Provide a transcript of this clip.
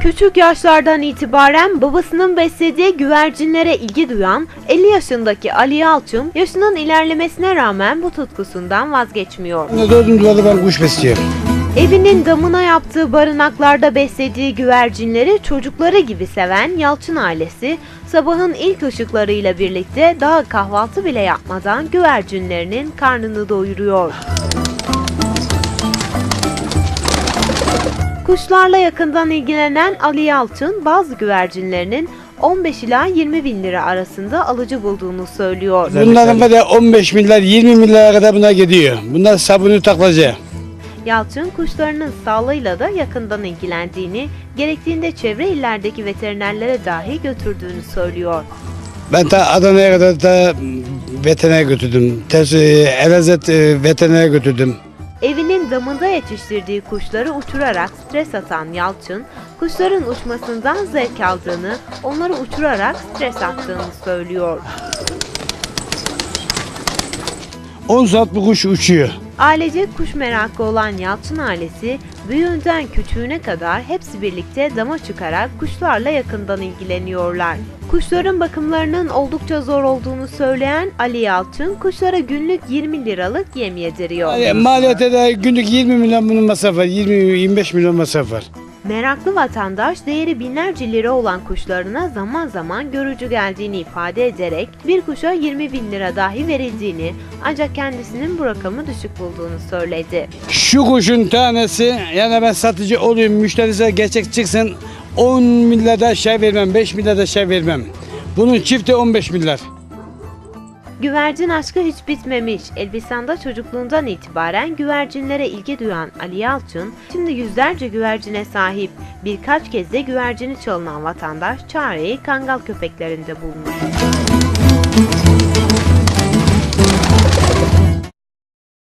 Küçük yaşlardan itibaren babasının beslediği güvercinlere ilgi duyan 50 yaşındaki Ali Yalçın yaşının ilerlemesine rağmen bu tutkusundan vazgeçmiyor. De dördüncü yılda ben kuş besliyorum. Evinin damına yaptığı barınaklarda beslediği güvercinleri çocukları gibi seven Yalçın ailesi sabahın ilk ışıklarıyla birlikte daha kahvaltı bile yapmadan güvercinlerinin karnını doyuruyor. Kuşlarla yakından ilgilenen Ali Yalçın bazı güvercinlerinin 15 ila 20 bin lira arasında alıcı bulduğunu söylüyor. Bunların kadar 15 milyar 20 milyara kadar buna gidiyor. Bunlar sabunu taklacı. Yalçın kuşlarının sağlığıyla da yakından ilgilendiğini, gerektiğinde çevre illerdeki veterinerlere dahi götürdüğünü söylüyor. Ben ta Adana'ya kadar da veteriner götürdüm. E, Elazığ e, veteriner götürdüm. Damında yetiştirdiği kuşları uçurarak stres atan Yalçın, kuşların uçmasından zevk aldığını, onları uçurarak stres attığını söylüyor. 10 saat bu kuş uçuyor. Ailece kuş merakı olan Yalçın ailesi, büyüğünden küçüğüne kadar hepsi birlikte dama çıkarak kuşlarla yakından ilgileniyorlar. Kuşların bakımlarının oldukça zor olduğunu söyleyen Ali Yalçın, kuşlara günlük 20 liralık yem yediriyor. Maliyete de günlük 20 milyon bunun masrafı var. 20-25 milyon masraf var. Meraklı vatandaş değeri binlerce lira olan kuşlarına zaman zaman görücü geldiğini ifade ederek bir kuşa 20 bin lira dahi verildiğini ancak kendisinin bu rakamı düşük bulduğunu söyledi. Şu kuşun tanesi yani ben satıcı olayım müşterisi gerçek çıksın 10 milyar da şey vermem 5 milyar da şey vermem. Bunun çifti 15 milyar. Güvercin aşkı hiç bitmemiş. Elbistan'da çocukluğundan itibaren güvercinlere ilgi duyan Ali Yalçın, şimdi yüzlerce güvercine sahip. Birkaç kez de güvercini çalınan vatandaş çareyi kangal köpeklerinde bulmuş.